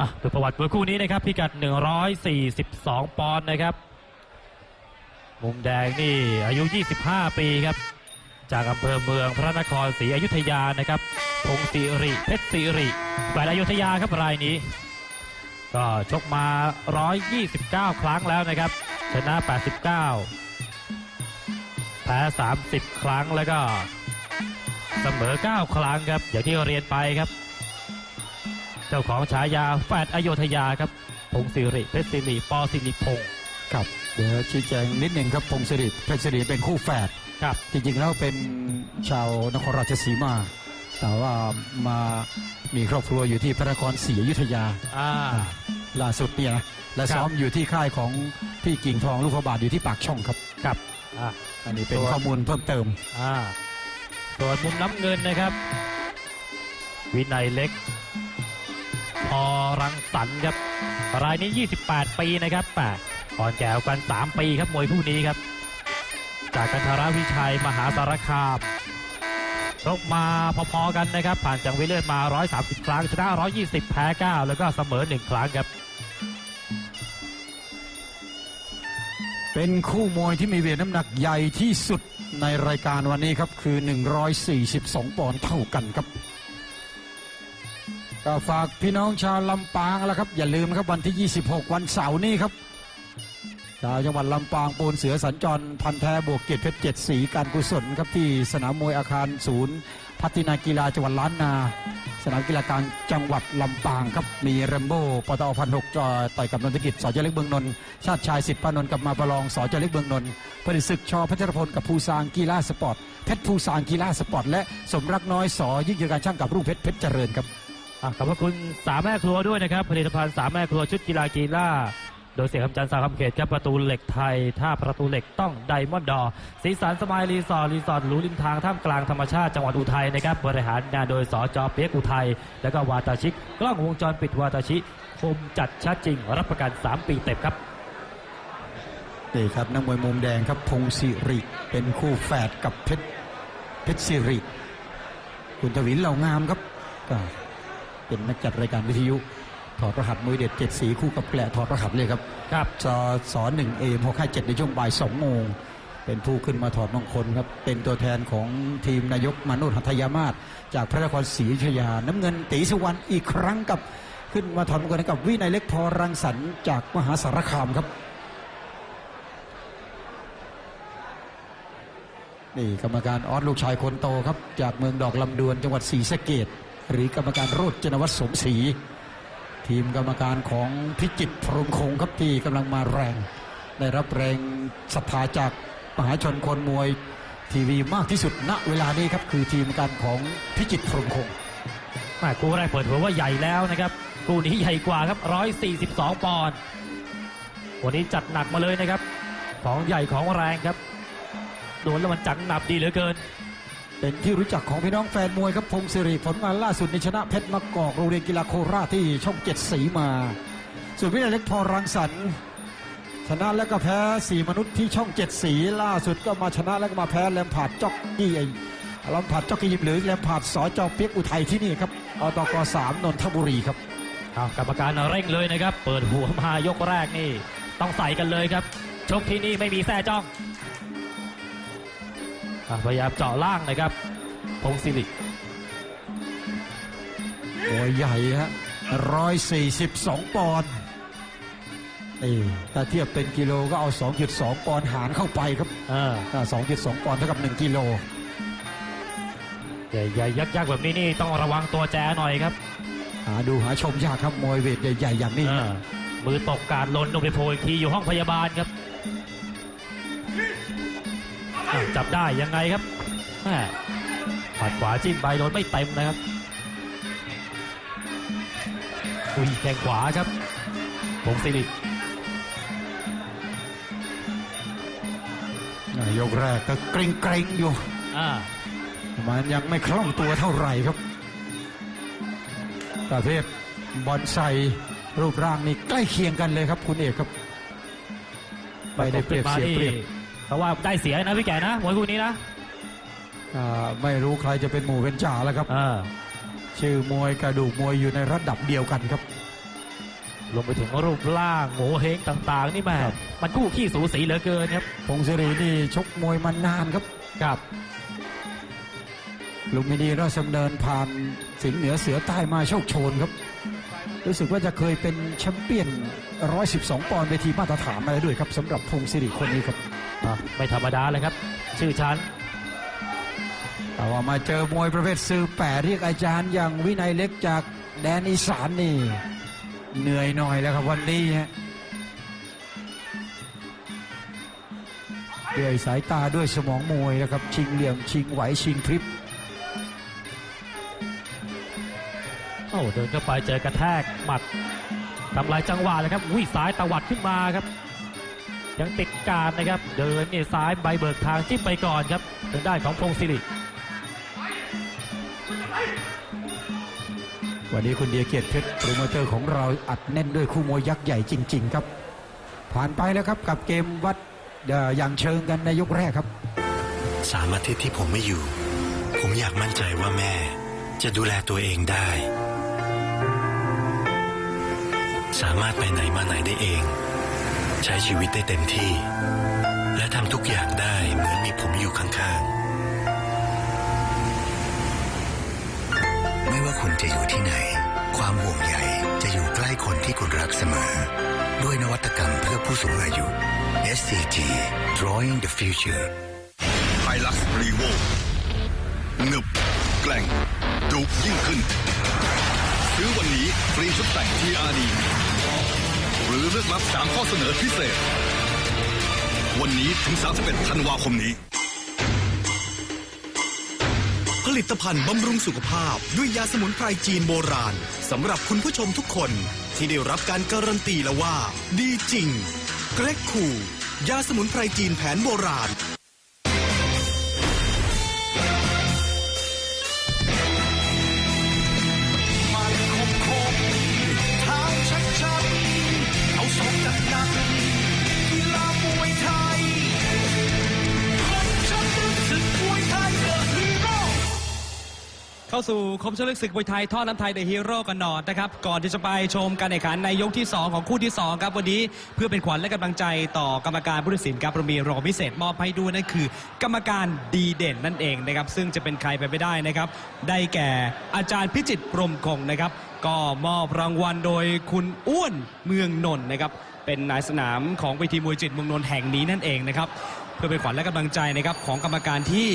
อะดูประวัติมวยคู่นี้นะครับพิกัด 142 ปอนด์นะครับ มุมแดงนี่อายุ 25 ปีครับ จากอำเภอเมืองพระนครศรีอยุธยานะครับพงศิริเพชรศิริแฝดอยุธยาครับรายนี้ ก็ชกมา 129 ครั้งแล้วนะครับ ชนะ 89 แพ้ 30 ครั้งแล้วก็เสมอ 9 ครั้งครับอย่างที่เรียนไปครับ เจ้าของฉายาแฝดอโยธยาครับพงศิริเพชรศิริปอศิริพงศ์ครับเดี๋ยวชี้แจงนิดหนึ่งครับพงศิริเพชรศิริเป็นคู่แฝดครับ จริงๆแล้วเป็นชาวนครราชสีมา แต่ว่ามามีครอบครัวอยู่ที่พระนครศรีอยุธยาอ่าล่าสุดเนี่ยนะและครับซ้อมอยู่ที่ค่ายของพี่กิ่งทองลูกพระบาทอยู่ที่ปากช่องครับครับอ่าอันนี้เป็นส่วนข้อมูลเพิ่มเติมอ่าส่วนมุมน้ำเงินนะครับ วินัยเล็ก พอรังสรรค์ครับ รายนี้ 28 ปีนะครับแปดก่อนแก่กัน 3 ปีครับมวยคู่นี้ครับ จากกันทราวิชัยมหาสารคามชกมาพอๆกันนะครับ ผ่านจังหวิเลือดมา 130 ครั้ง ชนะ 120 แพ้ 9 แล้วก็เสมอ 1 ครั้งครับ เป็นคู่มวยที่มีเวทน้ำหนักใหญ่ที่สุดในรายการวันนี้ครับ คือ 142 ปอนด์เท่ากันครับ ก็ฝากพี่น้องชาวลำปางแล้วครับ อย่าลืมครับวันที่ 26 วันเสาร์นี้ครับชาวจังหวัดลำปางปูนเสือสัญจรพันแท้บวกเกียรติเพชรเจ็ดสีการกุศลครับที่สนามมวยอาคารศูนย์ พัฒนากีฬาจังหวัดล้านนา สนามกีฬากลางจังหวัดลำปางครับมีเรมโบ้ปตอพันหกจอต่อยกับนนทกิจสอเจเล็กเมืองนนท์ชาติชายสิทธิ์ปานนท์กับมาประลองสอเจเล็กเมืองนนท์ผลิตศึกชอพัชรพลกับภูซางกีฬาสปอร์ตเพชรภูซางกีฬาสปอร์ตและสมรักน้อยสอยิ่งเยือการช่างกับรุ่งเพชรเพชรเจริญครับ ขอบพระคุณสามแม่ครัวด้วยนะครับ ผลิตภัณฑ์สามแม่ครัวชุดกีฬากีฬาโดยเสียคำจันทร์สาวคำเขตครับประตูเหล็กไทย ถ้าประตูเหล็กต้องไดมอนด์ดอสีสันสมายรีสอร์ทรีสอร์ทหรูริมทางท่ามกลางธรรมชาติจังหวัดอุทัยนะครับบริหารงานโดยสจเปียกอุทัย แล้วก็วาตาชิก กล้องวงจรปิดวาตาชิ คมจัดชัดจริง รับประกัน 3 ปีเต็มครับนี่ครับนักมวยมุมแดงครับพงศิริเป็นคู่แฝดกับเพชรเพชรศิริคุณทวินเหล่างามครับ เป็นนักจัดรายการวิทยุ ถอดรหัสมวยเด็ดเจ็ดสีคู่กับแกละถอดรหัสเลยครับครับสสหนึ่งเอมหกห้าเจ็ดในช่วงบ่ายสองโมงเป็นผู้ขึ้นมาถอดมงคลครับ เป็นตัวแทนของทีมนายกมานุษหัทยามาศจากพระนครศรีอยุธยา น้ำเงินตีสุวรรณอีกครั้งกับขึ้นมาถอดมงคลให้กับวินัยเล็กพอรังสรรค์จากมหาสารคามครับนี่กรรมการออสลูกชายคนโตครับ จากเมืองดอกลำดวนจังหวัดศรีสะเกด หรือกรรมการโรจนวัฒน์สมศรีทีมกรรมการของพิจิตรพรมคงครับที่กำลังมาแรง ได้รับแรงศรัทธาจากมหาชนคนมวยทีวีมากที่สุดณเวลานี้ครับคือทีมการของพิจิตรพรมคงม่คู่แรกเปิดเผยว่าใหญ่แล้วนะครับคู่นี้ใหญ่กว่าครับ 142 ปอนด์วันนี้จัดหนักมาเลยนะครับ ของใหญ่ของแรงครับโดนแล้วมันจังหนับดีเหลือเกิน เป็นที่รู้จักของพี่น้องแฟนมวยครับพงศิริผลงานล่าสุดในชนะเพชรมะกอกโรงเรียนกีฬาโคราชที่ช่องเจ็ดสีมา ส่วนวินัยเล็กพอรังสรรค์ชนะแล้วก็แพ้สีมนุษย์ที่ช่องเจ็ดสีล่าสุดก็มาชนะแล้วก็มาแพ้แลมผาดจ็อกกี้ไอ้แลมผาดจ็อกกี้ยิมหรือแลมผาดสอจอเปียกอุทัยที่นี่ครับอตกสามนนทบุรีครับเอากรรมการเร่งเลยนะครับ เปิดหัวมายกแรกนี่ ต้องใส่กันเลยครับชกที่นี่ไม่มีแท้จ้อง พยายามเจาะล่างนะครับ พงศิริโอ้ยใหญ่ฮะร้อยสี่สิบสองปอนด์นี่ถ้าเทียบเป็นกิโลก็เอา 2.2 ปอนด์หารเข้าไปครับเอออ่า2.2 ปอนด์เท่ากับ 1 กิโลใหญ่ๆยักษ์ๆแบบนี้นี่ต้องระวังตัวแจหน่อยครับ หาดูหาชมยากครับมวยเวทใหญ่ๆอย่างนี้เออมือตกการลนลงไปโพยอีกทีอยู่ห้องพยาบาลครับ จับได้ยังไงครับแม่ปัดขวาจิ้มไปโดนไม่เต็มนะครับอุ้ยแข้งขวาครับพงศิริอ่ายกแรกก็เกรงๆอยู่อ่ามันยังไม่คล่องตัวเท่าไหร่ครับประเภทบอลไซรูปร่างนี่ใกล้เคียงกันเลยครับคุณเอกครับ ไปได้เปรียบเสียเปรียบ เขาว่าได้เสียนะพี่แก่นะมวยคู่นี้นะอ่าไม่รู้ใครจะเป็นหมู่เป็นจ่าแล้วครับอ่าชื่อมวยกระดูกมวยอยู่ในระดับเดียวกันครับ รวมไปถึงรูปร่างโงเฮงต่าง ๆ นี่แม่มันคู่ขี้สูสีเหลือเกินครับพงศิรินี่ชกมวยมานานครับ ครับ ลุมพินีราชดำเนินผ่านสิงห์เหนือเสือใต้มาโชคโชนครับ รู้สึกว่าจะเคยเป็นแชมเปี้ยน 112 ปอนด์เวทีมาตรฐานมาแล้วด้วยครับสำหรับพงศิริคนนี้ครับอะ ไม่ธรรมดาเลยครับ ชื่อชั้นแต่ว่ามาเจอมวยประเภทซื้อแปดเรียกอาจารย์อย่างวินัยเล็กจากแดนอีสานนี่ เหนื่อยหน่อยแล้วครับวันนี้ฮะด้วยสายตาด้วยสมองมวยนะครับ ชิงเหลี่ยมชิงไหวชิงพริบโอ้เดินเข้าไปเจอกระแทกหมัดทำลายจังหวะเลยครับอุ้ยซ้ายตวัดขึ้นมาครับ ยังติดการนะครับ เดินนี่ซ้ายใบเบิกทางจิ้มไปก่อนครับทางด้านของพงศิริวันนี้คุณเดียเกียรติเพชรโปรโมเตอร์ของเราอัดแน่นด้วยคู่มวยยักษ์ใหญ่จริง ๆ ครับ ผ่านไปแล้วครับกับเกมวัดเอ่ออย่างเชิงกันในยกแรกครับสามอาทิตย์ที่ผมไม่อยู่ ผมอยากมั่นใจว่าแม่ จะดูแลตัวเองได้ สามารถไปไหนมาไหนได้เอง ใช้ชีวิตได้เต็มที่ และทำทุกอย่างได้เหมือนมีผมอยู่ข้างๆ ไม่ว่าคุณจะอยู่ที่ไหน ความห่วงใยจะอยู่ใกล้คนที่คุณรักเสมอ ด้วยนวัตกรรมเพื่อผู้สูงอายุ SCG Drawing the Future ไฮลักซ์รีโวหนึบแกล่งดุยิ่งขึ้น ซื้อวันนี้ฟรีชุดแต่ง TRD หรือเลือกรับ 3 ข้อเสนอพิเศษ วันนี้ถึง 31 ธันวาคมนี้ ผลิตภัณฑ์บำรุงสุขภาพด้วยยาสมุนไพรจีนโบราณสำหรับคุณผู้ชมทุกคนที่ได้รับการการันตีแล้วว่า ดีจริง เกรกคู ยาสมุนไพรจีนแผนโบราณ เข้าสู่คมชลึกศึกมวยไทยท่อน้ำไทยเดอะฮีโร่กันหนอดนะครับก่อนที่จะไปชมการแข่งขันในยกที่ 2 ของคู่ที่ 2 ครับวันนี้เพื่อเป็นขวัญและกำลังใจต่อกรรมการผู้ตัดสินครับเรามีรางพิเศษมอบให้ด้วยนั่นคือ กรรมการดีเด่นนั่นเองนะครับซึ่งจะเป็นใครไปไม่ได้นะครับได้แก่อาจารย์พิจิตรพรมคงนะครับก็มอบรางวัลโดยคุณอ้วนเมืองนนท์นะครับเป็นนายสนามของเวทีมวยจิตเมืองนนท์แห่งนี้นั่นเองนะครับเพื่อเป็นขวัญและกำลังใจนะครับของกรรมการที่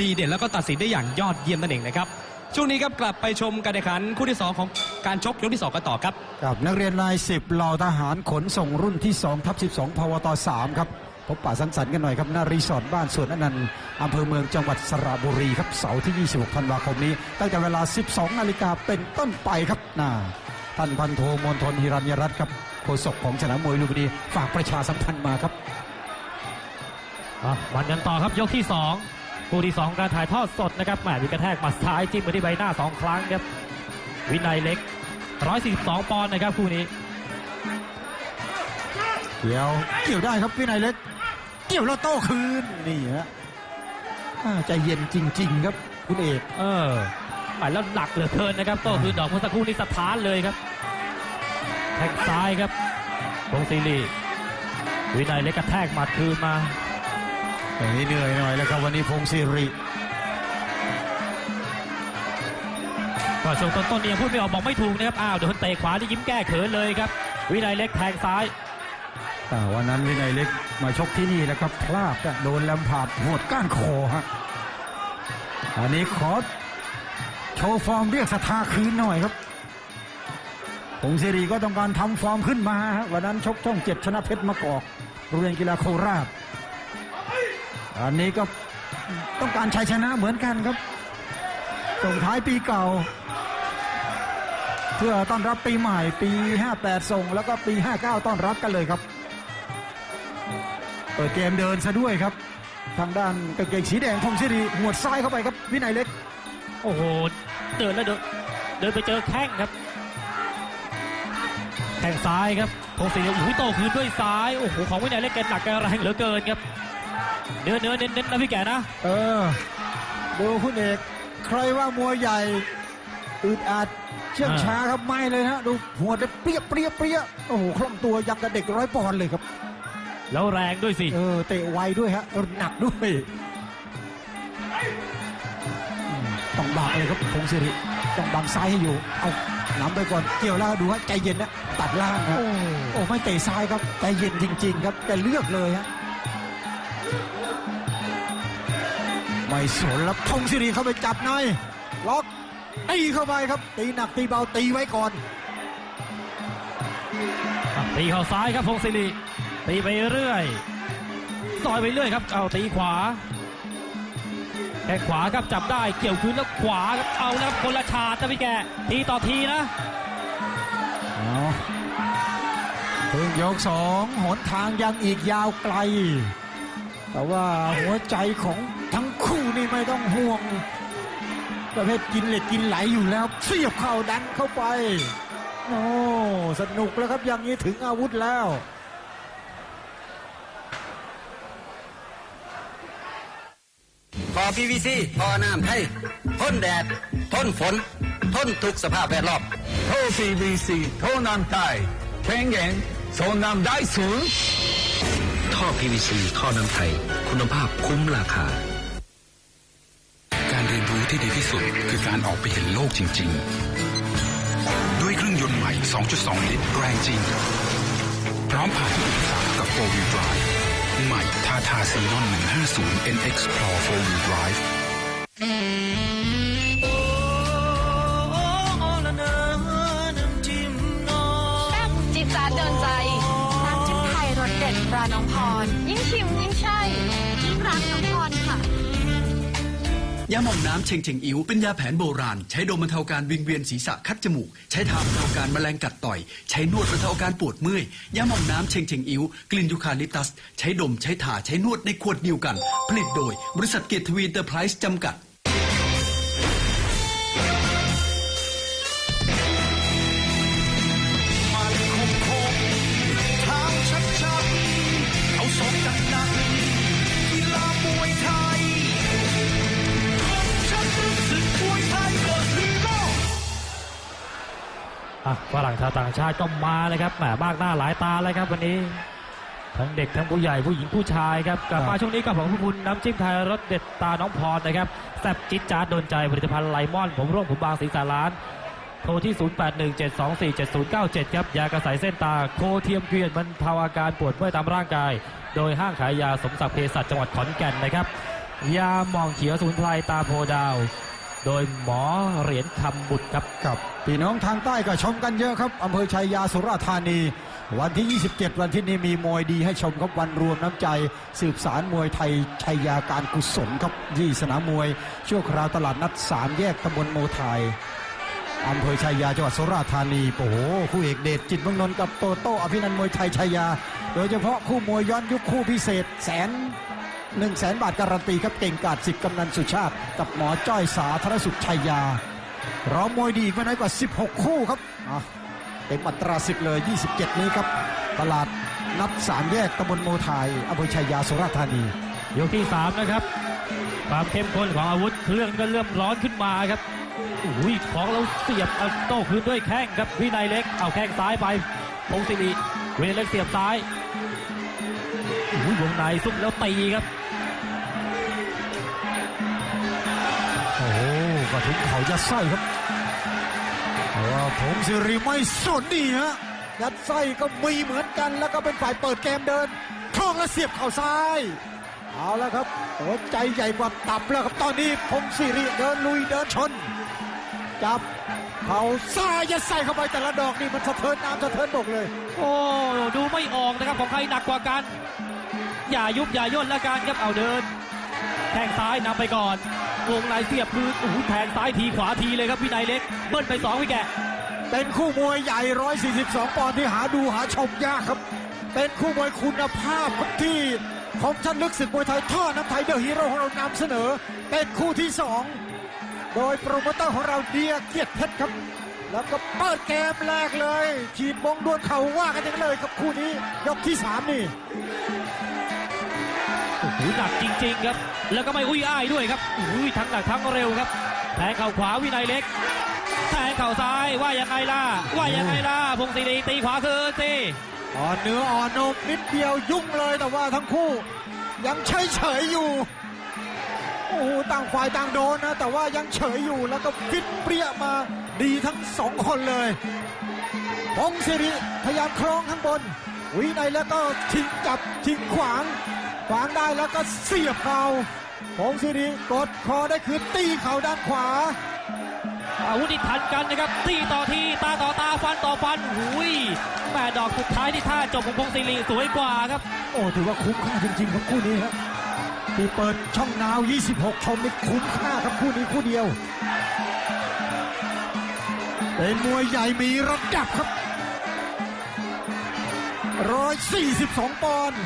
ดีเด่นแล้วก็ตัดสินได้อย่างยอดเยี่ยมนั่นเองนะครับ ช่วงนี้ครับกลับไปชมการแข่งขันคู่ที่ 2 ของการชกยกที่ 2 กันต่อครับ กับนักเรียนนายสิบเหล่าทหารขนส่งรุ่นที่2ทับ12 พวต 3 ครับพบป่าสังสรรค์กันหน่อยครับหน้ารีสอร์ทบ้านสวนอนันต์อำเภอเมืองจังหวัดสระบุรีครับเสาร์ที่ 26 ธันวาคมนี้ ตั้งแต่เวลา 12 นาฬิกาเป็นต้นไปครับน่าท่านพันโทมนทนฮิรัญยรัตน์ครับโฆษกของสนามมวยลุมพินีฝากประชาสัมพันธ์มาครับอะมันกันต่อครับยกที่สอง คู่ที่สองการถ่ายทอดสดนะครับแหมมีกระแทกหมัดซ้ายจิ้มไปที่ใบหน้าสองครั้งครับ วินัยเล็ก 142 ปอนด์นะครับคู่นี้ เกี่ยวเกี่ยวได้ครับวินัยเล็ก เกี่ยวแล้วโต้คืนนี่ฮะอ่าใจเย็นจริง ๆ ครับคุณเอกเออหมายแล้วหนักเหลือเกินนะครับโต้คืนดอกเมื่อสักครู่นี้สถานเลยครับแทงซ้ายครับพงศิริวินัยเล็กกระแทกหมัดคืนมา วันนี้เหนื่อยหน่อยแล้วครับวันนี้พงศิริก็ช่วงต้นๆนี่ยังพูดไม่ออกบอกไม่ถูกนะครับอ้าวโดนเตะขวาที่ยิ้มแก้เขินเลยครับ วินัยเล็กแทงซ้ายแต่วันนั้นวินัยเล็กมาชกที่นี่แล้วครับพลาดอะโดนแลมผาดหัวดก้านคอฮะอันนี้ขอโชว์ฟอร์มเรียกศรัทธาคืนหน่อยครับพงศิริก็ต้องการทำฟอร์มขึ้นมาฮะวันนั้นชกช่องเจ็ดชนะเพชรมะกอกโรงเรียนกีฬาโคราช อันนี้ก็ต้องการชัยชนะเหมือนกันครับส่งท้ายปีเก่า เพื่อต้อนรับปีใหม่ปี 58 ส่ง แล้วก็ปี 59 ต้อนรับกันเลยครับ เปิดเกมเดินซะด้วยครับ ทางด้านกางเกงสีแดงพงศิริหัวซ้ายเข้าไปครับวินัยเล็ก โอ้โหเดินแล้วเดินเดินไปเจอแข้งครับแข้งซ้ายครับพงศิริโอ้โหโตคืนด้วยซ้ายโอ้โหของวินัยเล็กแกหนักแกแรงเหลือเกินครับ เนื้อเนื้อเน้นๆนะพี่แกนะ เออ ดูคุณเอก ใครว่ามวยใหญ่อึดอัดเชื่องช้าครับไม่เลยนะดูหัวได้เปรี้ยเปรี้ยเปรี้ยโอ้โหคล่องตัวยังกับเด็กร้อยปอนด์เลยครับ แล้วแรงด้วยสิ เออเตะไวด้วยฮะหนักด้วยอืมต้องบังเลยครับพงศิริต้องบังซ้ายให้อยู่ เอานำไปก่อนเกี่ยวแล้วดูฮะใจเย็นนะตัดล่างนะโอ้ไม่เตะซ้ายครับใจเย็นจริง ๆ ครับแต่เลือกเลยฮะ ไม่สนแล้วพงศิริเข้าไปจับในล็อกตีเข้าไปครับ ตีหนักตีเบาตีไว้ก่อนตีเข้าซ้ายครับพงศิริตีไปเรื่อยซอยไปเรื่อยครับ เอาตีขวาแข้งขวาครับจับได้เกี่ยวคืนแล้วขวาครับเอาแล้วคนละชาตินะพี่แกทีต่อทีนะเอาถึงยกสองหนทางยังอีกยาวไกล แต่ว่าหัวใจของทั้งคู่ นี่ไม่ต้องห่วง ประเภทกินเหล็กกินไหลอยู่แล้ว เสียบเข่าดันเข้าไป โอ้สนุกแล้วครับอย่างนี้ถึงอาวุธแล้วพอ PVC พอน้ำไทยทนแดด ทนฝน ทนทุกสภาพแวดล้อมท่อ PVC ท่อน้ำใต้แข็งแรงทนน้ำได้สูงท่อ PVC ท่อน้ำไทย คุณภาพคุ้มราคาการเรียนรู้ ที่ดีที่สุดคือการออกไปเห็นโลกจริง ๆ ด้วยเครื่องยนต์ใหม่ 2.2 ลิตรแรงจริง พร้อมผ่านทุกอุปสรรคกับ 4 Wheel Drive ใหม่ทาทาซีนอน150 NX Pro 4 Wheel Drive ยาหม่องน้ำเชงเชงอิ๋วเป็นยาแผนโบราณ ใช้ดมบรรเทาการวิงเวียนศีรษะคัดจมูก ใช้ทาบรรเทาการแมลงกัดต่อย ใช้นวดบรรเทาการปวดเมื่อยยาหม่องน้ำเชงเชงอิ๋วกลิ่นยูคาลิปตัส ใช้ดมใช้ทาใช้นวดในขวดเดียวกัน ผลิตโดยบริษัทเกียรติวีเตอร์ไพรส์จำกัด ฝรั่งชาวต่างชาติก็มาเลยครับแหมมากหน้าหลายตาเลยครับวันนี้ ทั้งเด็กทั้งผู้ใหญ่ผู้หญิงผู้ชายครับกลับมาช่วงนี้ก็ขอบคุณน้ำจิ้มไทยรสเด็ดตาน้องพรนะครับแซ่บจิ๊ดจ้าดโดนใจผลิตภัณฑ์ไลมอน ผมร่วงผมบางสีสาร้านโทรที่ 0817247097 ครับ ยากระสายเส้นตาโคเทียมเกวียนบรรเทาอาการปวดเมื่อยตามร่างกาย โดยห้างขายยาสมศักดิ์เภสัชจังหวัดขอนแก่นนะครับ ยาหมองเขียวสมุนไพรตาโพดาว โดยหมอเหรียญคำบุตรครับครับ พี่น้องทางใต้ก็ชมกันเยอะครับอำเภอชัยยาสุราษฎร์ธานี วันที่ 27 วันที่นี้มีมวยดีให้ชมครับวันรวมน้ำใจ สืบสารมวยไทยชัยยาการกุศลครับที่สนามมวยชั่วคราวตลาดนัดสามแยกตำบลโมไทยอำเภอชัยยาจังหวัดสุราษฎร์ธานีโอ้โหคู่เอกเดชจิตเมืองนนท์กับโตโต้อภินันท์มวยไทยชัยยา โดยเฉพาะคู่มวยย้อนยุคคู่พิเศษแสนหนึ่งแสนบาทการันตีครับเก่งกาดสิทธิ์กำนันสุชาติ กับหมอจ้อยสาธารสุขชัยยา รอมวยดีอีกไม่น้อยกว่า 16 คู่ครับเต็มอัตราศึกเลย 27 นี้ครับ ตลาดนัดสามแยกตำบลโมทายอำเภอชัยยาสุราษฎร์ธานียกที่ 3 นะครับ ความเข้มข้นของอาวุธเครื่องก็เริ่มร้อนขึ้นมาครับอุ้ยของเราเสียบเอาโต้คืนด้วยแข้งครับวินัยเล็กเอาแข้งซ้ายไปพงศิริวินัยเล็กเสียบซ้ายอุ้ยวงในซุ่มแล้วตีครับ ก็ถึงเขายัดไส้ครับแต่ว่าผมสิริไม่สนนี่ฮะยัดไส้ก็มีเหมือนกันแล้วก็เป็นฝ่ายเปิดเกมเดินคล่องและเสียบเข่าซ้ายเอาแล้วครับหัวใจใหญ่กว่าตับแล้วครับตอนนี้พงศิริเดินลุยเดินชน จับเข่าซ้ายยัดไส้เข้าไปแต่ละดอกนี่มันสะเทินน้ำสะเทินบกเลย โอ้ดูไม่ออกนะครับของใครหนักกว่ากัน อย่ายุบอย่าย่นละกันครับเอาเดินแทงซ้ายนำไปก่อน วงในเสียบคือโอ้โหแทงซ้ายทีขวาทีเลยครับวินัยเล็ก เบิ้ลไปสองวิแกเป็นคู่มวยใหญ่ 142 ปอนด์ที่หาดูหาชมยากครับ เป็นคู่มวยคุณภาพที่ของท่านลึกศึกมวยไทยท่อน้ำไทยเดอะฮีโร่ของเรานำเสนอ เป็นคู่ที่สองโดยโปรโมเตอร์ของเราเดียเกียรติเพชรครับ แล้วก็เปิดเกมแรกเลยฉีดมงดวลเข่าว่ากันอย่างเลยกับคู่นี้ยกที่สามนี่ หหนักจริง ๆ ครับ แล้วก็ไม่อุ้ยอ้ายด้วยครับอุ้ยทั้งหนักทั้งเร็วครับแทงเข่าขวาวินัยเล็กแทงเข่าซ้ายว่ายังไงล่ะว่ายังไงล่ะพงศิริตีขวาคืนสิอ่อนเนื้ออ่อนนมนิดเดียวยุ่งเลยแต่ว่าทั้งคู่ ยังเฉยเฉยๆอยู่โอ้โหต่างฝ่ายต่างโดนนะ แต่ว่ายังเฉยอยู่แล้วก็ฟิตเปรี้ยมาดีทั้งสองคนเลยพงศิริพยายามคล้องข้างบนวินัยแล้วก็ชิงจับชิงขวาง ขวางได้แล้วก็เสียบเข่าพงศิริกดคอได้คือตีเข่าด้านขวา อาวุธที่ทันกันนะครับ ตีต่อทีตาต่อตาฟันต่อฟันหุยแม่ดอกสุดท้ายที่ท่าจบของพงศิริสวยกว่าครับ โอ้ถือว่าคุ้มค่าจริงๆครับคู่นี้ครับที่เปิดช่องนาว 26 ชมนี่คุ้มค่าครับคู่นี้คู่เดียว เป็นมวยใหญ่มีระดับครับ 142 ปอนด์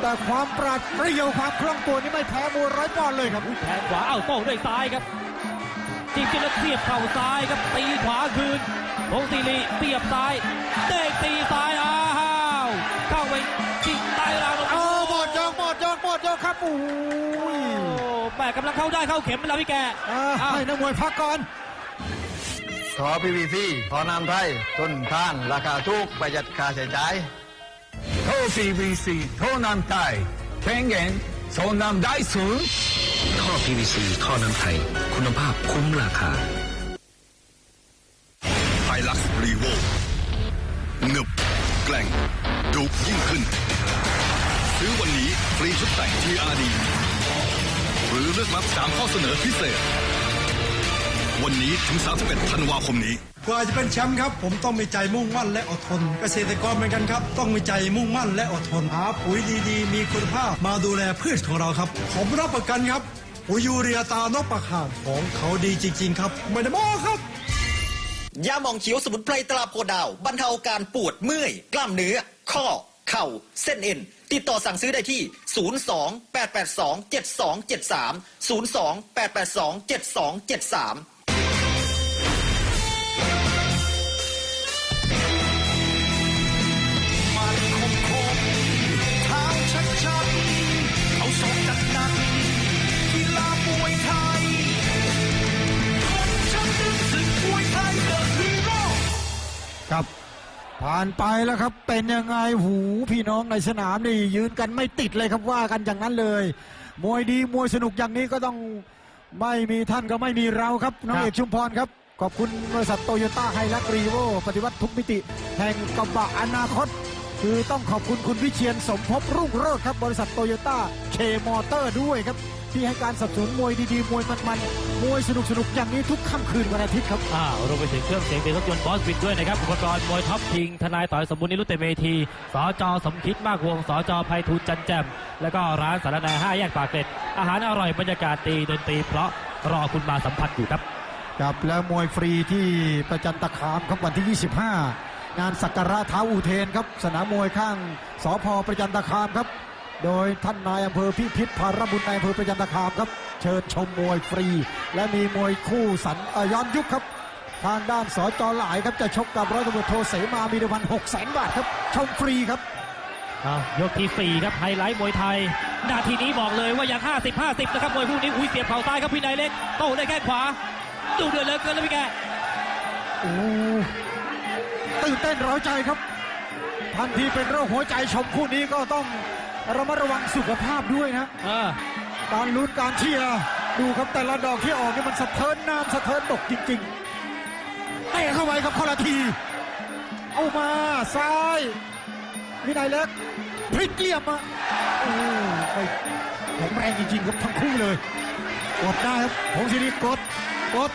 แต่ความปราดเปรียวความคล่องตัวนี่ไม่แพ้มวยร้อยปอนด์เลยครับแทงขวาเอ้าโต้ด้วยซ้ายครับจิ้มจิ้มแล้วเสียบเข่าซ้ายครับตีขวาคืนพงศิริเสียบซ้ายเด้งตีซ้ายอ้าวเข้าไปจิ้มใต้ราวเอาหมดยกหมดยกหมดยกครับโอ้ยโอ้แม่กำลังเข้าได้เข้าเข็มแล้วพี่แกอ่าอ้าวให้นักมวยพักก่อนขอพีวีซีขอนำไทยต้นท่าน ราคาถูกประหยัดค่าใช้จ่ายท่อ PVC ท่อน้ำไทยแข็งแรงทนน้ำได้สูงท่อ PVC ท่อน้ำไทย คุณภาพคุ้มราคาไฮลักซ์รีโวหนึบแกล่งดุยิ่งขึ้น ซื้อวันนี้ฟรีชุดแต่ง TRD หรือเลือกรับสามข้อเสนอพิเศษ วันนี้ถึง 31 ธันวาคมนี้กว่าจะเป็นแชมป์ครับ ผมต้องมีใจมุ่งมั่นและอดทน เกษตรกรเหมือนกันครับ ต้องมีใจมุ่งมั่นและอดทนหาปุ๋ยดีๆ มีคุณภาพมาดูแลพืชของเราครับ ผมรับประกันครับปุ๋ยยูเรียตานกประขามของเขาดีจริง ๆ ครับ ไม่ได้โม้ครับยาหมองเขียวสมุนไพรตราโพดาว บรรเทาอาการปวดเมื่อย กล้ามเนื้อ ข้อ เข่า เส้นเอ็น ติดต่อสั่งซื้อได้ที่ 02 882 ครับ ผ่านไปแล้วครับ เป็นยังไงหูพี่น้องในสนามนี่ยืนกันไม่ติดเลยครับว่ากันอย่างนั้นเลย มวยดีมวยสนุกอย่างนี้ก็ต้องไม่มีท่านก็ไม่มีเราครับน้องครับเอกชุมพรครับ ขอบคุณบริษัทโตโยต้าไฮรักรีโวปฏิวัติทุกมิติ แห่งกระบะอนาคต คือต้องขอบคุณคุณวิเชียนสมภพรุ่งโรจน์ครับ บริษัทโตโยต้าเคมอเตอร์ด้วยครับ ที่ให้การสนับสนุนมวยดีๆ มวยมันๆ มวยสนุกๆ อย่างนี้ทุกค่ำคืนวันอาทิตย์ครับอ้าวรวมไปถึงเครื่องเสียงเป็นรถยนต์บอสวิดด้วยนะครับ อุปกรณ์มวยท็อปคิง ทนายต่อยสมบูรณ์นิรุตเตเมที สจสมคิดมากวง สจไพฑูรย์จันแจม แล้วก็ร้านสารนาห้าแยกปากเกร็ด อาหารอร่อยบรรยากาศดีดนตรี เพราะรอคุณมาสัมผัสอยู่ครับ ครับแล้วมวยฟรีที่ประจันตคามครับวันที่ 25 งานสักการะเท้าอูเทนครับ สนามมวยข้างสพประจันตคามครับ โดยท่านนายอำเภอพิพิธพารบุญนายอำเภอประจันตคามครับ เชิญชมมวยฟรี และมีมวยคู่สันเอ่อย้อนยุคครับ ทางด้านสจหลายครับจะชกกับร้อยตำรวจโทเสมามีเดิมพันหกแสนบาทครับชมฟรีครับอ้าวยกที่ 4 ครับไฮไลท์มวยไทย นาทีนี้บอกเลยว่าอย่าง50 50 นะครับมวยคู่นี้อุ้ยเสียบเข่าซ้ายครับพี่นายเล็กโต้ได้แค่ขวาดูเดือดเหลือเกินแล้วพี่แกโอ้ตื่นเต้นร้าวใจครับท่านที่เป็นโรคหัวใจชมคู่นี้ก็ต้อง ระมัดระวังสุขภาพด้วยนะเออการลุ้นการเชียร์ดูครับแต่ละดอกที่ออกนี่มันสะเทินน้ำสะเทินตกจริงๆเตะเข้าไปครับคนละที เอามาซ้ายวินัยเล็กพลิกเหลี่ยมมาโอ้ไปแข็งแรงจริงๆครับทั้งคู่เลยกดได้ครับพงศิริกดกด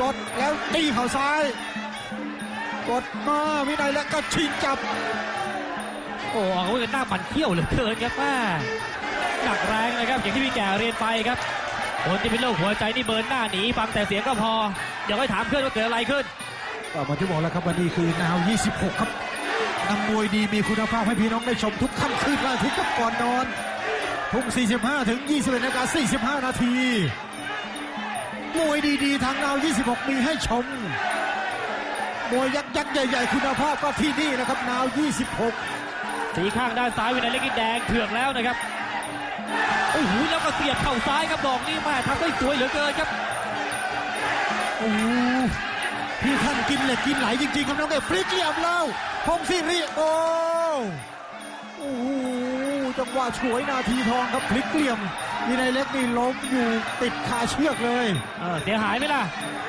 กดแล้วตีเข่าซ้าย กดมาวินัยเล็กก็ชิงจับ โอ้ออกอาวุธกันหน้าบันเขี้ยวเหลือเกินครับแม่หนักแรงนะครับอย่างที่พี่แกเรียนไปครับคนที่เป็นโรคหัวใจนี่เบิร์นหน้าหนีฟังแต่เสียงก็พอเดี๋ยวค่อยถามเพื่อนว่าเกิดอะไรขึ้นก็เหมาที่บอกแล้วครับวันนี้คือนาว 26 ครับนำมวยดีมีคุณภาพให้พี่น้องได้ชมทุกค่ำคืนวันอาทิตย์กับก่อนนอนทุ่ม45 ถึง 21นาฬิกา45 นาที มวยดีๆ ทางนาว 26 มีให้ชม มวยยักษ์ยักษ์ใหญ่ ๆ คุณภาพก็ที่นี่นะครับนาว 26 สีข้างด้านซ้ายวินัยเล็กนี่แดงเถือกแล้วนะครับโอ้โหแล้วก็เสียบเข่าซ้ายครับดอกนี่แม่ทำได้สวยเหลือเกินครับโอ้โหพี่ท่านกินเหล็กกินไหลจริงๆครับน้องเอกพลิกเหลี่ยมแล้วพงศิริโอ้โอ้โหจังหวะฉวยนาทีทองครับพลิกเหลี่ยมวินัยเล็กนี่ล้มอยู่ติดคาเชือกเลยเออเสียหายไหมล่ะ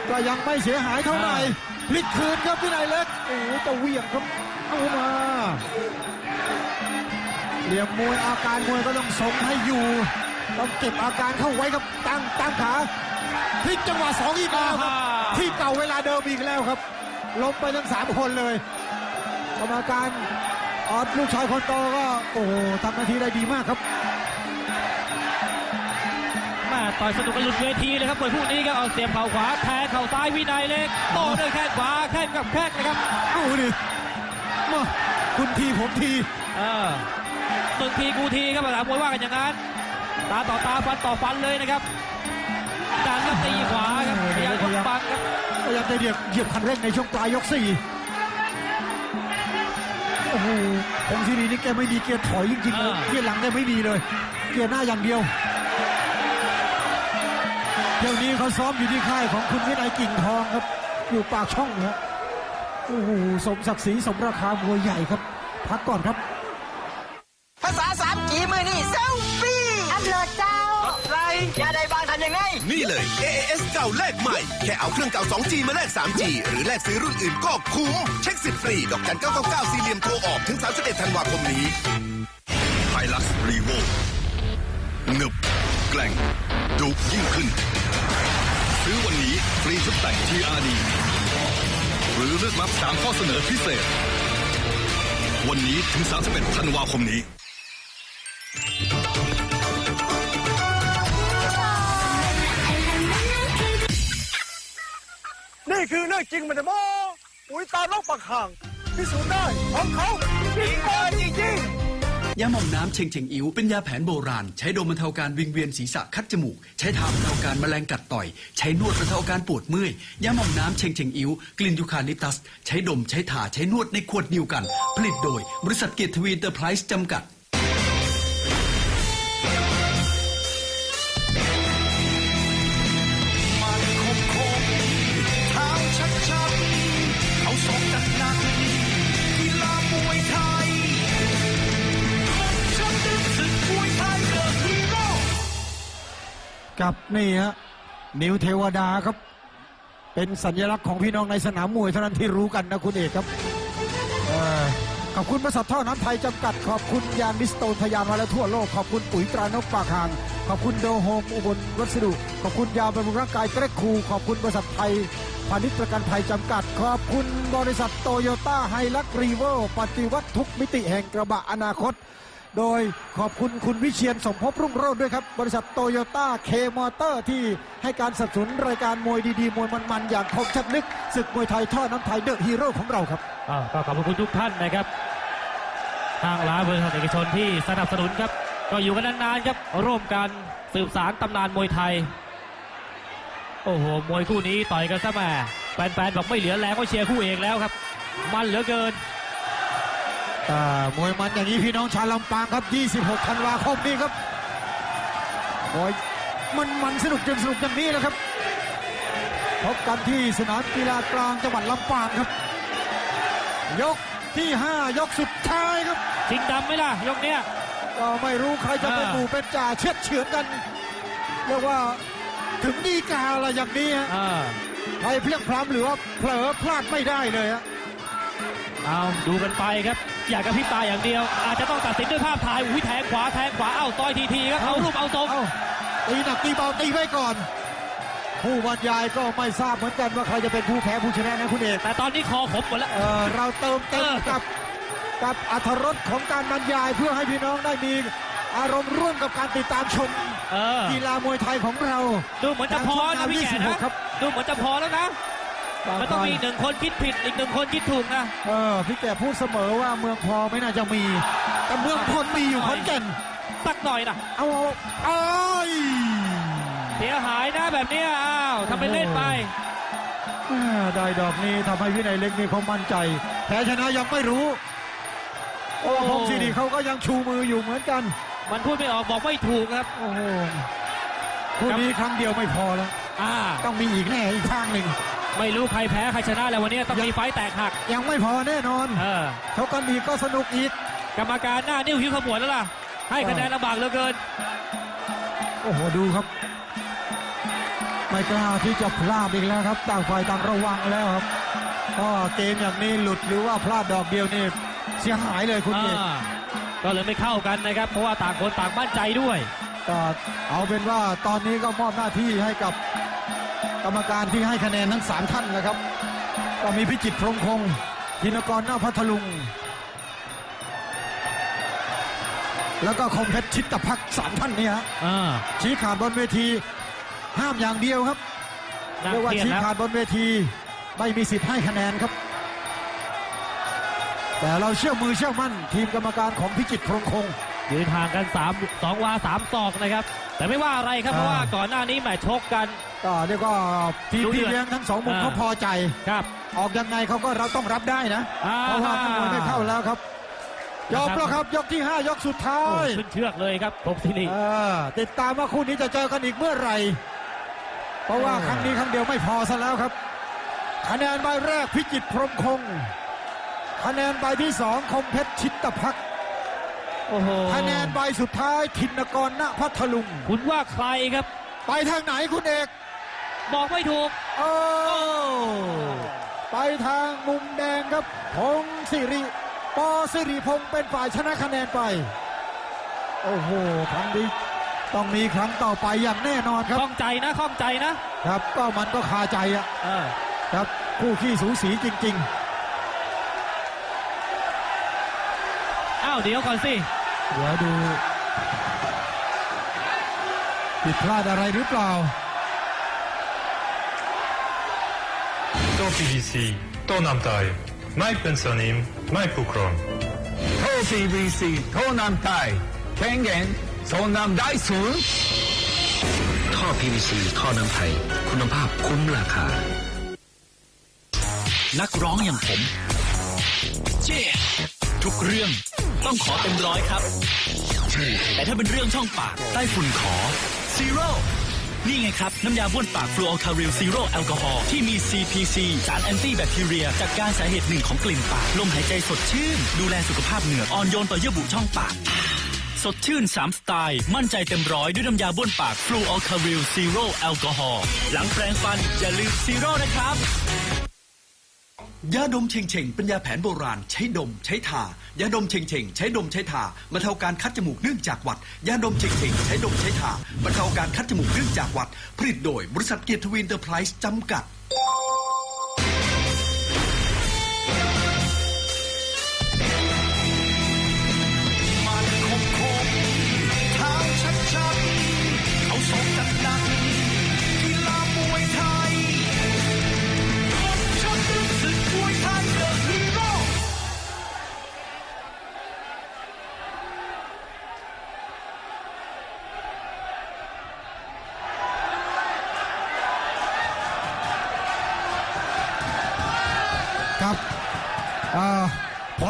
ก็ยังไม่เสียหายเท่าไหร่พลิกคืนครับวินัยเล็กโอ้โหจะเหวี่ยงครับเอามา เหลี่ยมมวยอาการมวยก็ต้องทรงให้อยู่ ต้องเก็บอาการเข้าไว้ครับตั้งตั้งขาพลิกจังหวะสองอีกแล้วครับอ่าที่เก่าเวลาเดิมอีกแล้วครับล้มไปทั้งสามคนเลยกรรมการออดลูกชายคนโตก็ โอ้โหทำหน้าที่ได้ดีมากครับแม่ต่อยสนุกกันหลุดเวทีเลยครับมวยคู่นี้ครับเอาเสียบเข่าขวาแทงเข่าซ้ายวินัยเล็กโต้ด้วยแข้งขวาแข้งกับแข้งนะครับเอ้าดิมาคุณทีผมทีเออ มึงทีกูทีครับภาษามวยว่ากันอย่างนั้นตาต่อตาฟันต่อฟันเลยนะครับการก็ตีขวาครับพยายามกดบังครับพยายามจะเหยียบเหยียบคันเร่งในช่วงปลายยกสี่โอ้โหพงศิรินี่แกไม่มีเกียร์ถอยจริงๆเลยอ่าเกียร์หลังแกไม่มีเลย เกียร์หน้าอย่างเดียวเที่ยวนี้เขาซ้อมอยู่ที่ค่ายของคุณวินัยกิ่งทองครับ อยู่ปากช่องนะโอ้โหสมศักดิ์ศรีสมราคามวยใหญ่ครับ พักก่อนครับภาษาสา มกีมือนี่เซลฟี่อัพโหลดเจ้าไรอย่าได้บางทันยังไง นี่เลย AAS เก่าแลกใหม่ แค่เอาเครื่องเก่า 2G มาแลก 3G หรือแลกซื้อรุ่นอื่นก็คุ้ม เช็คสิทธิ์ฟรี ดอกจัน 999 สี่เหลี่ยมโทรออก ถึง 31 ธันวาคมนี้ไฮลักซ์รีโวหนึบแกล่งดุยิ่งขึ้น ซื้อวันนี้ฟรีชุดแต่ง TRD หรือเลือกรับ 3 ข้อเสนอพิเศษ วันนี้ถึง 31 ธันวาคมนี้ คือเรื่องจริงมันจะโมปุ๋ยตาลกปักห่างพิสูจน์ได้ของเขาจริงเกินจริงยาหม่องน้ำเชงเชงอิ๋วเป็นยาแผนโบราณ ใช้ดมบรรเทาการวิงเวียนศีรษะคัดจมูก ใช้ทาบรรเทาการแมลงกัดต่อย ใช้นวดบรรเทาอาการปวดเมื่อยยาหม่องน้ำเชงเชงอิ๋วกลิ่นยูคาลิปตัส ใช้ดมใช้ทาใช้นวดในขวดเดียวกัน ผลิตโดยบริษัทเกียรติวีเตอร์ไพรส์จำกัด กับนี่ฮะนิวเทวดาครับ เป็นสัญลักษณ์ของพี่น้องในสนามมวยเท่านั้นที่รู้กันนะคุณเอกครับอขอบคุณบริษัทท่อน้ำไทยจำกัด ขอบคุณยานมิสโตนพยานมาแล้วทั่วโลก ขอบคุณปุ๋ยตรานกปากหาง ขอบคุณโดโฮมอุบลวัสดุ ขอบคุณยาบำรุงร่างกายเกรกคู ขอบคุณบริษัทไทยพาณิชย์ประกันภัยจำกัด ขอบคุณบริษัทโตโยต้าไฮลักรีโวอร์ปฏิวัติทุกมิติแห่งกระบะอนาคต โดยขอบคุณคุณวิเชียนสมภพรุ่งโรจน์ด้วยครับ บริษัทโตโยต้าเคมอเตอร์ที่ให้การสนับสนุนรายการมวยดีๆ มวยมันๆ อย่างคมชัดลึกศึกมวยไทยท่อน้ำไทยเดอะฮีโร่ของเราครับอ่าก็ขอบคุณทุกท่านนะครับทางร้านบริษัทเอกชนที่สนับสนุนครับ ก็อยู่กันนานๆครับร่วมกันสืบสารตำนานมวยไทย โอ้โหมวยคู่นี้ต่อยกันซะแม่แฟนๆบอกไม่เหลือแรงก็เชียร์คู่เอกแล้วครับ มันเหลือเกิน มวยมันอย่างนี้พี่น้องชาวลำปางครับ 26 ธันวาคมนี้ครับมวยมันมันสนุกจนสนุกอย่างนี้แหละครับ พบกันที่สนามกีฬากลางจังหวัดลำปางครับ ยกที่ 5 ยกสุดท้ายครับชิงดำไหมล่ะ ยกเนี้ยก็ไม่รู้ใครจะเป็นอ่าหมู่เป็นจ่าเชือดเฉือนกันเรียกว่าถึงดีกาอะไรอย่างนี้ฮะอ่าใครเพลียงพล้ำหรือว่าเผลอพลาดไม่ได้เลยฮะเอาดูกันไปครับ อยากกระพริบตาอย่างเดียว อาจจะต้องตัดสินด้วยภาพถ่ายอุ้ยแทงขวาแทงขวาเอ้าต่อยทีทีครับเอารูปเอาทรงเอ้าตีหนักตีเบาตีไว้ก่อน ผู้บรรยายก็ไม่ทราบเหมือนกันว่าใครจะเป็นผู้แพ้ผู้ชนะนะคุณเอกแต่ตอนนี้คอขมหมดแล้วเอ่อเราเติมเต็มเออกับกับอัธรสของการบรรยายเพื่อให้พี่น้องได้มีอารมณ์ร่วมกับการติดตามชมเออกีฬามวยไทยของเรา ดูเหมือนจะพอนะพี่แก่นะครับดูเหมือนจะพอแล้วนะ มันต้องมีหนึ่งคนคิดผิดอีกหนึ่งคนคิดถูกนะเออพี่แกพูดเสมอว่าเมืองพอไม่น่าจะมี แต่เมืองพลมีอยู่ขอนแก่นสักหน่อยนะเอาเอาเอ้ยเสียหายนะแบบเนี้ยอ้าวทำเป็นเล่นไปอ่าได้ดอกนี้ทำให้วินัยเล็กนี่เขามั่นใจแพ้ชนะยังไม่รู้โอ้โอ้พงศิริเขาก็ยังชูมืออยู่เหมือนกัน มันพูดไม่ออกบอกไม่ถูกครับโอ้โหคู่นี้ครั้งเดียวไม่พอแล้วอ่าต้องมีอีกแน่อีกทางหนึ่ง ไม่รู้ใครแพ้ ใครชนะแล้ววันนี้ต้องมีไฟต์แตกหัก ยังไม่พอแน่นอนเออชกกันอีกก็สนุกอีก กรรมการหน้านิ้วคิ้วขมวดแล้วล่ะ ให้คะแนนลำบากเหลือเกิน โอ้โห ดูครับ ไม่กล้าที่จะพลาดอีกแล้วครับ ต่างฝ่ายต่างระวังแล้วครับก็เกมอย่างนี้หลุดหรือว่าพลาดดอกเดียวนี่เสียหายเลยคุณเอกอ่าก็เลยไม่เข้ากันนะครับ เพราะว่าต่างคนต่างมั่นใจด้วยก็เอาเป็นว่าตอนนี้ก็มอบหน้าที่ให้กับ กรรมการที่ให้คะแนนทั้งสามท่านนะครับ ก็มีพิจิตรพรหมคงธินกรหน้าพัทลุง แล้วก็คมเพชรชิตพักดิ์สามท่านเนี่ยฮะอ่าชี้ขาดบนเวทีห้ามอย่างเดียวครับน่าเรียกว่าเครียดชี้แล้วขาดบนเวทีไม่มีสิทธิ์ให้คะแนนครับ แต่เราเชื่อมือเชื่อมั่น ทีมกรรมการของพิจิตรพรหมคง ยืนห่างกัน3 2วา3ศอกนะครับ แต่ไม่ว่าอะไรครับ เพราะว่าก่อนหน้านี้แหมชกกัน ก็เรียกว่าทีมดูเดืพี่อดเลี้ยงทั้งสองมุมอ่า เขาพอใจ ครับ ออกยังไงเขาก็เราต้องรับได้นะ อ่า เพราะว่านักมวยไม่เข้าแล้วครับยกแล้วครับยกที่ 5 ยกสุดท้าโอ้ยขึ้นเชือกเลยครับครบสิริเออติดตามว่าคู่นี้จะเจอกันอีกเมื่อไหร่ เพราะว่าเออครั้งนี้ครั้งเดียวไม่พอซะแล้วครับ คะแนนใบแรกพิจิตรพรหมคง คะแนนใบที่สองคมเพชรชิตพักดิ์โอ้โหคะแนนใบสุดท้าย ทินกรณพัทลุง คุณว่าใครครับ ไปทางไหนคุณเอก บอกไม่ถูก โอ้ไปทางมุมแดงครับพงศิริ ปอสิริพงศ์เป็นฝ่ายชนะคะแนนไป โอ้โหครั้งนี้ต้องมีครั้งต่อไปอย่างแน่นอนครับข้องใจนะข้องใจนะ ครับก็มันก็คาใจอะเออครับคู่ขี้สูสีจริงอ้าวเดี๋ยวก่อนสิๆเดี๋ยวดูผิดพลาดอะไรหรือเปล่า To PVC, to nam taj. Mai pensonim, mai pucron. To PVC, to nam taj. Kengen, to nam dai sun. ท่อ PVC ท่อน้ำไทย คุณภาพคุ้มราคา นักร้องอย่างผม เจ้ทุกเรื่องต้องขอเต็มร้อยครับ แต่ถ้าเป็นเรื่องช่องปากใต้ฝุ่นขอซีโร่ นี่ไงครับ น้ำยาบ้วนปากฟลูออคาริลซีโร่แอลกอฮอล์ที่มี CPC สารแอนตี้แบคทีเรียจัดการสาเหตุหนึ่งของกลิ่นปาก ลมหายใจสดชื่น ดูแลสุขภาพเหงือกอ่อนโยนต่อเยื่อบุช่องปาก สดชื่น 3 สไตล์ มั่นใจเต็มร้อยด้วยน้ำยาบ้วนปากฟลูออคาริลซีโร่แอลกอฮอล์หลังแปรงฟันอย่าลืมซีโร่นะครับ ยาดมเชงเชงเป็นยาแผนโบราณใช้ดมใช้ทายาดมเชงเชงใช้ดมใช้ทาบรรเทาการคัดจมูกเนื่องจากหวัดยาดมเชงเชงใช้ดมใช้ทาบรรเทาการคัดจมูกเนื่องจากหวัดผลิตโดยบริษัทเกียรติวินเตอร์ไพรส์จำกัด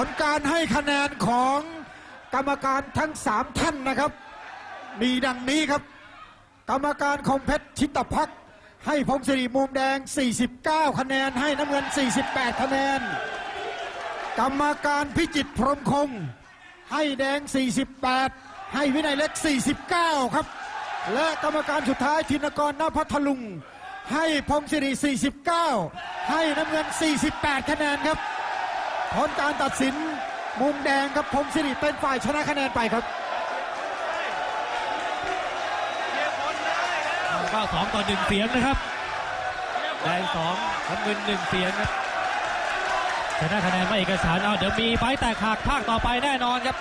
ลการให้คะแนนของกรรมการทั้ง 3 ท่านนะครับ มีดังนี้ครับ กรรมการคมเพชรชิตพักให้พงศิริมุมแดง 49 คะแนน ให้น้ำเงิน 48 คะแนน กรรมการพิจิตพรมคง ให้แดง 48 ให้วินัยเล็ก 49 ครับ และกรรมการสุดท้ายธินกรนพัทลุง ให้พงศิริ49 ให้น้ำเงิน 48 คะแนนครับ ผลการตัดสินมุมแดงครับพงศิริเป็นฝ่ายชนะคะแนนไปครับก้าสองต่อหนึ่งเสียงนะครับแดงสองทำเงินหนึ่งเสียงครับชนะคะแนนไม่เอกสารเอาเดี๋ยวมีไฟแตกหักภาคต่อไปแน่นอนครับ